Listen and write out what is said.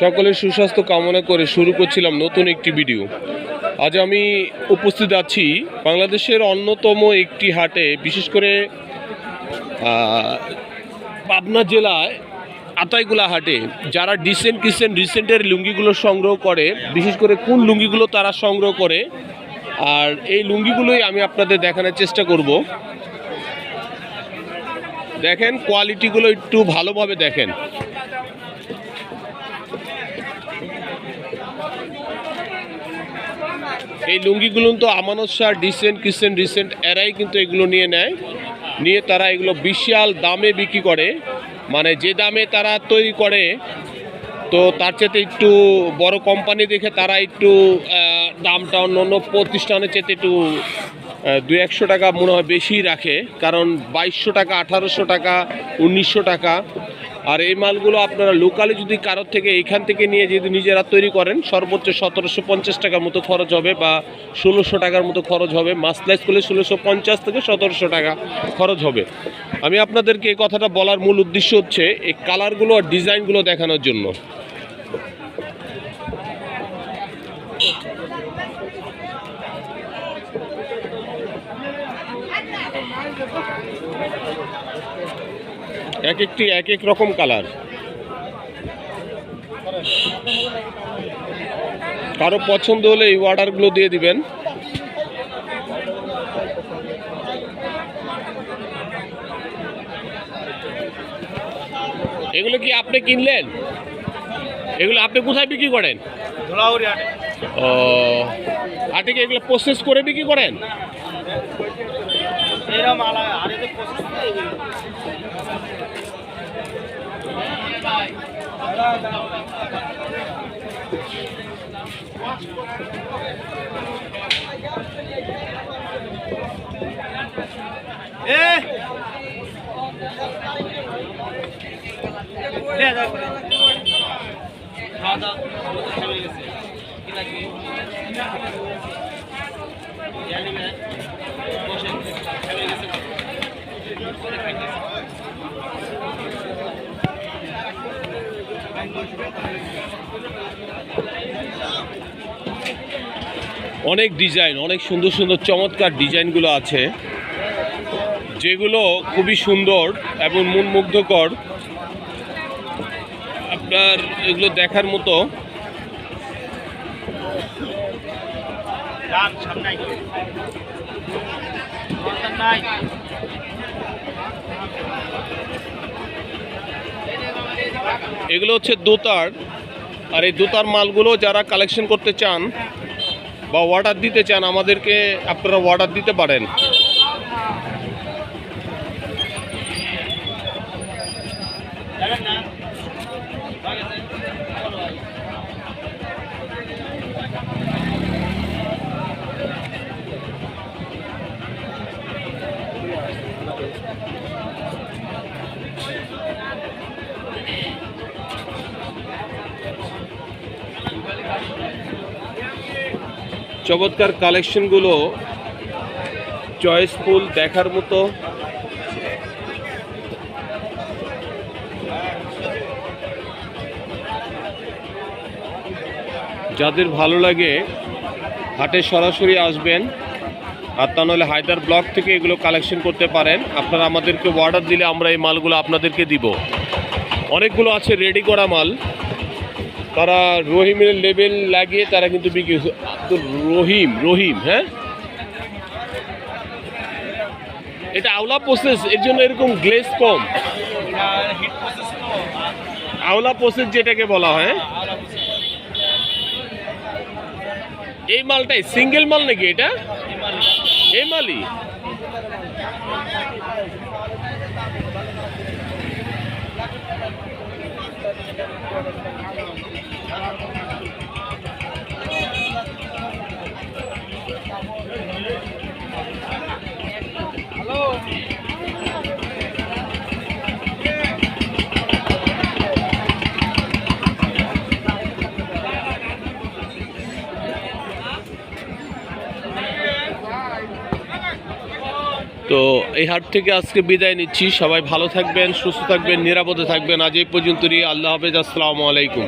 সকলের সুস্বাস্থ্য কামনা করে শুরু করছিলাম নতুন একটি ভিডিও। আজ আমি উপস্থিত আছি বাংলাদেশের অন্যতম একটি হাটে, বিশেষ করে পাবনা জেলায় আতাইগুলা হাটে। যারা ডিসেন্ট, কিসেন্ট, রিসেন্টের লুঙ্গিগুলো সংগ্রহ করে, বিশেষ করে কোন লুঙ্গিগুলো তারা সংগ্রহ করে, আর এই লুঙ্গিগুলোই আমি আপনাদের দেখানোর চেষ্টা করব। দেখেন কোয়ালিটিগুলো একটু ভালোভাবে দেখেন। এই লুঙ্গিগুলো তো আমানত শাহ ডিসেন্ট ক্রিসেন্ট রিসেন্ট এরাই কিন্তু এগুলো নিয়ে নেয়। নিয়ে তারা এগুলো বিশাল দামে বিক্রি করে। মানে যে দামে তারা তৈরি করে, তো তার চেয়ে একটু বড় কোম্পানি দেখে তারা একটু দামটা অন্য অন্য প্রতিষ্ঠানের চেয়ে একটু দু একশো টাকা মনে হয় বেশি রাখে। কারণ বাইশশো টাকা, আঠারোশো টাকা, উনিশশো টাকা আর এই মালগুলো আপনারা লোকালে যদি কারোর থেকে এখান থেকে নিয়ে যদি নিজেরা তৈরি করেন, সর্বোচ্চ সতেরোশো পঞ্চাশ টাকার মতো খরচ হবে বা ষোলোশো টাকার মতো খরচ হবে। মাসলাইজ করলে ষোলোশো পঞ্চাশ থেকে সতেরোশো টাকা খরচ হবে। আমি আপনাদেরকে এই কথাটা বলার মূল উদ্দেশ্য হচ্ছে এই কালারগুলো আর ডিজাইনগুলো দেখানোর জন্য। এক একটি এক এক রকম কালার। কারও পছন্দ হলে এই অর্ডারগুলো দিয়ে দিবেন। এগুলো কি আপনি কিনলেন? এগুলো আপনি কোথায় বিক্রি করেন? ও আপনি কি এগুলো প্রসেস করে বিক্রি করেন? খাওয়া দাওয়া গেছে কি লাগবে জানি না বসে হয়ে গেছে অনেক ডিজাইন, অনেক সুন্দর সুন্দর চমৎকার ডিজাইনগুলো আছে। যেগুলো খুবই সুন্দর এবং মন মুগ্ধকর আপনার এগুলো দেখার মতো। সামনে এগুলো হচ্ছে দোতার। আর এই দোতার মালগুলো যারা কালেকশন করতে চান বা অর্ডার দিতে চান, আমাদেরকে আপনারা অর্ডার দিতে পারেন। চমৎকার কালেকশনগুলো চয়েসফুল দেখার মতো। যাদের ভালো লাগে, হাটে সরাসরি আসবেন। আর তা নাহলে হায়দার ব্লক থেকে এগুলো কালেকশন করতে পারেন। আপনারা আমাদেরকে অর্ডার দিলে আমরা এই মালগুলো আপনাদেরকে দিব। অনেকগুলো আছে রেডি করা মাল। তারা রহিমের লেবেল লাগিয়ে তারা কিন্তু বিক্রি তো রহিম রহিম হ্যাঁ? এটা আওলা প্রসেস এর জন্য এরকম গ্লেস কম। আওলা প্রসেস যেটাকে বলা হয় হ্যাঁ? এই মালটাই সিঙ্গেল মাল নাকি এটা? এই মালই তো এই হাট থেকে আজকে বিদায় নিচ্ছি। সবাই ভালো থাকবেন, সুস্থ থাকবেন, নিরাপদে থাকবেন। আজ এই পর্যন্তই। আল্লাহ হাফেজ। আসসালামু আলাইকুম।